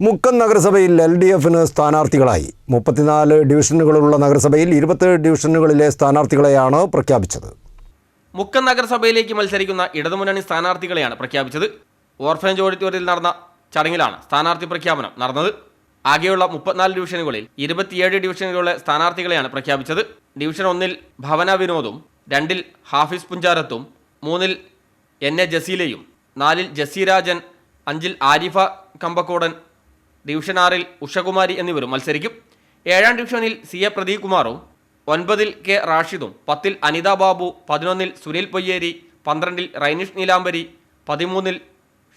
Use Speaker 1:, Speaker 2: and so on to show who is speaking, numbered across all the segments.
Speaker 1: മുക്കം നഗരസഭയിൽ L D എഫിന് സ്ഥാനാർത്ഥികളായി. മുപ്പത്തിനാല് ഡിവിഷനുകളുള്ള നഗരസഭയിൽ ഇരുപത്തേഴ് ഡിവിഷനുകളിലെ സ്ഥാനാർത്ഥികളെയാണ് പ്രഖ്യാപിച്ചത്.
Speaker 2: മുക്കം നഗരസഭയിലേക്ക് മത്സരിക്കുന്ന ഇടതുമുന്നണി സ്ഥാനാർത്ഥികളെയാണ് പ്രഖ്യാപിച്ചത്. ഓർഫനേജ് ഓഡിറ്റോറിയത്തിൽ നടന്ന ചടങ്ങിലാണ് സ്ഥാനാർത്ഥി പ്രഖ്യാപനം നടന്നത്. ആകെയുള്ള മുപ്പത്തിനാല് ഡിവിഷനുകളിൽ ഇരുപത്തിയേഴ് ഡിവിഷനുകളിലെ സ്ഥാനാർത്ഥികളെയാണ് പ്രഖ്യാപിച്ചത്. ഡിവിഷൻ ഒന്നിൽ ഭവന വിനോദും രണ്ടിൽ ഹാഫിസ് പുഞ്ചാരത്തും മൂന്നിൽ എൻ എ ജസീലയും നാലിൽ ജസീരാജൻ അഞ്ചിൽ ആരിഫ കമ്പക്കോടൻ ഡിവിഷൻ ആറിൽ ഉഷകുമാരി എന്നിവരും മത്സരിക്കും. ഏഴാം ഡിവിഷനിൽ സി എ പ്രദീപ് കുമാറും ഒൻപതിൽ കെ റാഷിദും പത്തിൽ അനിത ബാബു പതിനൊന്നിൽ സുനിൽ പൊയ്യേരി പന്ത്രണ്ടിൽ റൈനിഷ് നീലാംബരി പതിമൂന്നിൽ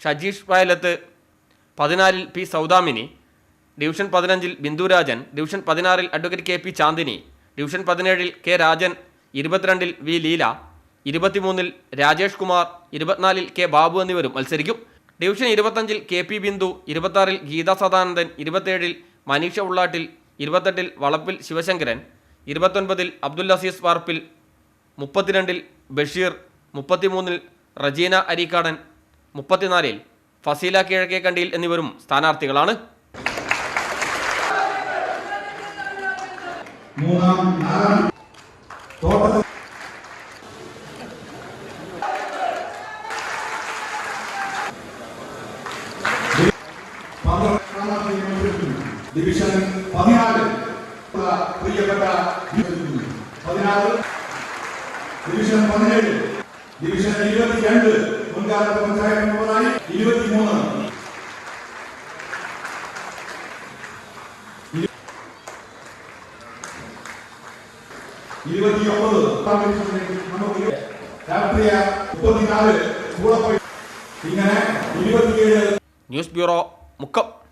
Speaker 2: ഷജീഷ് വയലത്ത് പതിനാലിൽ പി സൗദാമിനി ഡിവിഷൻ പതിനഞ്ചിൽ ബിന്ദുരാജൻ ഡിവിഷൻ പതിനാറിൽ advocate K P Chandini division പതിനേഴിൽ കെ രാജൻ ഇരുപത്തിരണ്ടിൽ വി ലീല ഇരുപത്തിമൂന്നിൽ രാജേഷ് കുമാർ ഇരുപത്തിനാലിൽ കെ ബാബു എന്നിവരും മത്സരിക്കും. ഡിവിഷൻ ഇരുപത്തഞ്ചിൽ കെ പി ബിന്ദു ഇരുപത്താറിൽ ഗീത സദാനന്ദൻ ഇരുപത്തേഴിൽ മനീഷ ഉള്ളാട്ടിൽ ഇരുപത്തെട്ടിൽ വളപ്പിൽ ശിവശങ്കരൻ ഇരുപത്തൊൻപതിൽ അബ്ദുൽ അസീസ് വാർപ്പിൽ മുപ്പത്തിരണ്ടിൽ ബഷീർ മുപ്പത്തിമൂന്നിൽ റജീന അരീക്കാടൻ മുപ്പത്തിനാലിൽ ഫസീല കിഴക്കേക്കണ്ടിയിൽ എന്നിവരും സ്ഥാനാർത്ഥികളാണ്.
Speaker 3: മൂന്നാം ഡിവിഷൻ പതിനാല് പ്രിയപ്പെട്ട. പതിനാറ് ഡിവിഷൻ പതിനേഴ്. ഡിവിഷൻ ഇരുപത്തിരണ്ട്. മുൻകാല പഞ്ചായത്ത് മെമ്പറായി ഇരുപത്തിമൂന്ന്. ഇരുപത്തിയൊമ്പത്. രാഷ്ട്രീയ മുപ്പത്തിനാല്. ഇങ്ങനെ ഇരുപത്തിയേഴ്.
Speaker 2: News bureau Mukkam.